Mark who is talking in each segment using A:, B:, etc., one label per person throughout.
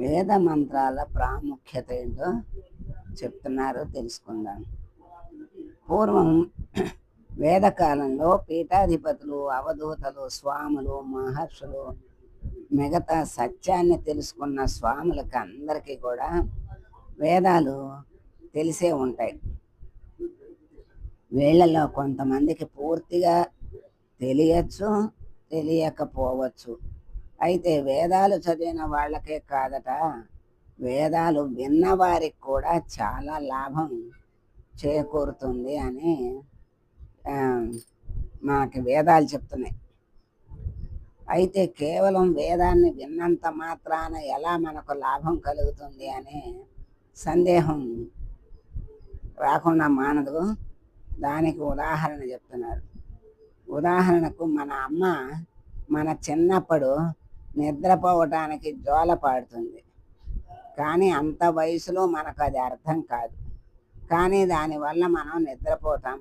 A: వేద మంత్రాల ప్రాముఖ్యత ఏంటో చెప్తున్నారు తెలుసుకుందాం. పూర్వం వేదకాలంలో పీఠాధిపతులు అవధూతలు స్వాములు మహర్షులు మిగతా సత్యాన్ని తెలుసుకున్న స్వాములకు అందరికీ కూడా వేదాలు తెలిసే ఉంటాయి. వీళ్ళలో కొంతమందికి పూర్తిగా తెలియచ్చు తెలియకపోవచ్చు. అయితే వేదాలు చదివిన వాళ్ళకే కాదట. వేదాలు విన్నవారికి కూడా చాలా లాభం చేకూరుతుంది అని మనకి వేదాలు చెప్తున్నాయి. అయితే కేవలం వేదాన్ని విన్నంత మాత్రాన ఎలా మనకు లాభం కలుగుతుంది అనే సందేహం రాకుండా మానదు. దానికి ఉదాహరణ చెప్తున్నారు. ఉదాహరణకు మన అమ్మ మన చిన్నప్పుడు నిద్రపోవటానికి జోల పాడుతుంది కానీ అంత వయసులో మనకు అది అర్థం కాదు. కానీ దానివల్ల మనం నిద్రపోతాం.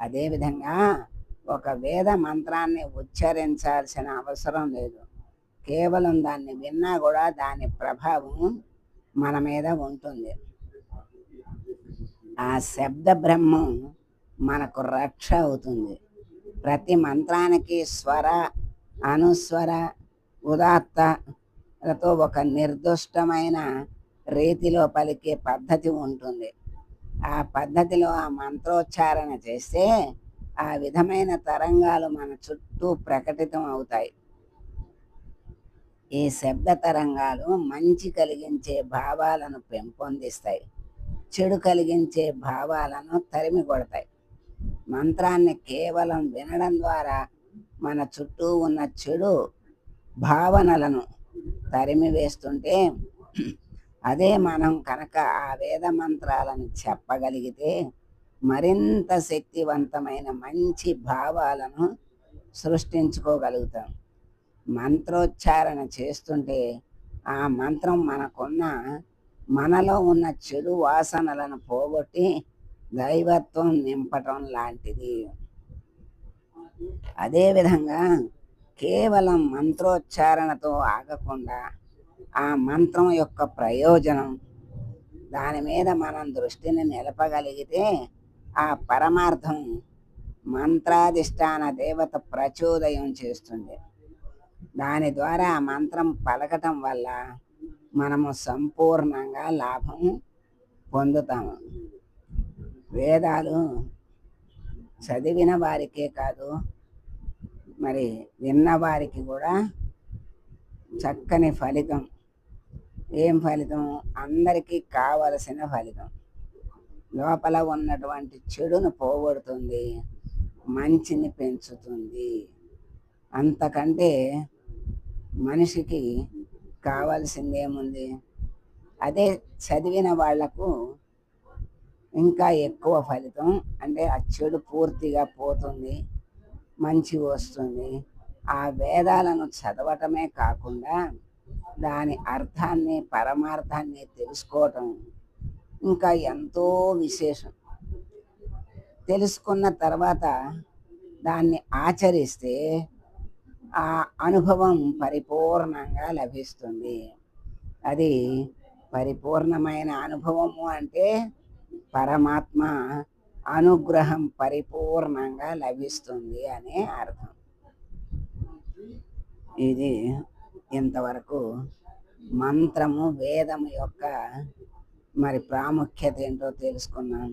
A: అదేవిధంగా ఒక వేద మంత్రాన్ని ఉచ్చరించాల్సిన అవసరం లేదు. కేవలం దాన్ని విన్నా కూడా దాని ప్రభావం మన మీద ఉంటుంది. ఆ శబ్ద బ్రహ్మం మనకు రక్ష అవుతుంది. ప్రతి మంత్రానికి స్వర అనుస్వర ఉదాత్తలతో ఒక నిర్దిష్టమైన రీతిలో పలికే పద్ధతి ఉంటుంది. ఆ పద్ధతిలో ఆ మంత్రోచ్చారణ చేస్తే ఆ విధమైన తరంగాలు మన చుట్టూ ప్రకటితం అవుతాయి. ఈ శబ్ద తరంగాలు మంచి కలిగించే భావాలను పెంపొందిస్తాయి. చెడు కలిగించే భావాలను తరిమి కొడతాయి. మంత్రాన్ని కేవలం వినడం ద్వారా మన చుట్టూ ఉన్న చెడు భావనలను తరిమివేస్తుంటే అదే మనం కనుక ఆ వేద మంత్రాలను చెప్పగలిగితే మరింత శక్తివంతమైన మంచి భావాలను సృష్టించుకోగలుగుతాం. మంత్రోచ్చారణ చేస్తుంటే ఆ మంత్రం మనకున్న మనలో ఉన్న చెడు వాసనలను పోగొట్టి దైవత్వం నింపటం లాంటిది. అదేవిధంగా కేవలం మంత్రోచ్చారణతో ఆగకుండా ఆ మంత్రం యొక్క ప్రయోజనం దాని మీద మనం దృష్టిని నిలపగలిగితే ఆ పరమార్థం మంత్రాధిష్టాన దేవత ప్రచోదయం చేస్తుంది. దాని ద్వారా ఆ మంత్రం పలకటం వల్ల మనము సంపూర్ణంగా లాభం పొందుతాము. వేదాలు చదివిన వారికే కాదు మరి విన్నవారికి కూడా చక్కని ఫలితం. ఏం ఫలితం? అందరికీ కావలసిన ఫలితం. లోపల ఉన్నటువంటి చెడును పోగొడుతుంది. మంచిని పెంచుతుంది. అంతకంటే మనిషికి కావాల్సింది ఏముంది అదే చదివిన వాళ్ళకు ఇంకా ఎక్కువ ఫలితం. అంటే ఆ చెడు పూర్తిగా పోతుంది. మంచి వస్తుంది. ఆ వేదాలను చదవటమే కాకుండా దాని అర్థాన్ని పరమార్థాన్ని తెలుసుకోవటం ఇంకా ఎంతో విశేషం. తెలుసుకున్న తర్వాత దాన్ని ఆచరిస్తే ఆ అనుభవం పరిపూర్ణంగా లభిస్తుంది. అది పరిపూర్ణమైన అనుభవము అంటే పరమాత్మ అనుగ్రహం పరిపూర్ణంగా లభిస్తుంది అనే అర్థం. ఇది ఇంతవరకు మంత్రము వేదము యొక్క మరి ప్రాముఖ్యత ఏంటో తెలుసుకున్నాం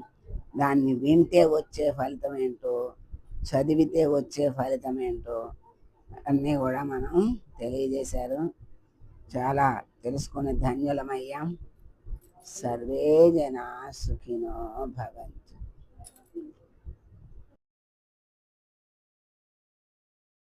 A: దాన్ని వింటే వచ్చే ఫలితం ఏంటో చదివితే వచ్చే ఫలితం ఏంటో అన్నీ కూడా మనం తెలియజేశారు. చాలా తెలుసుకుని ధన్యులమయ్యాం. సర్వే జనా సుఖినో భవంతు.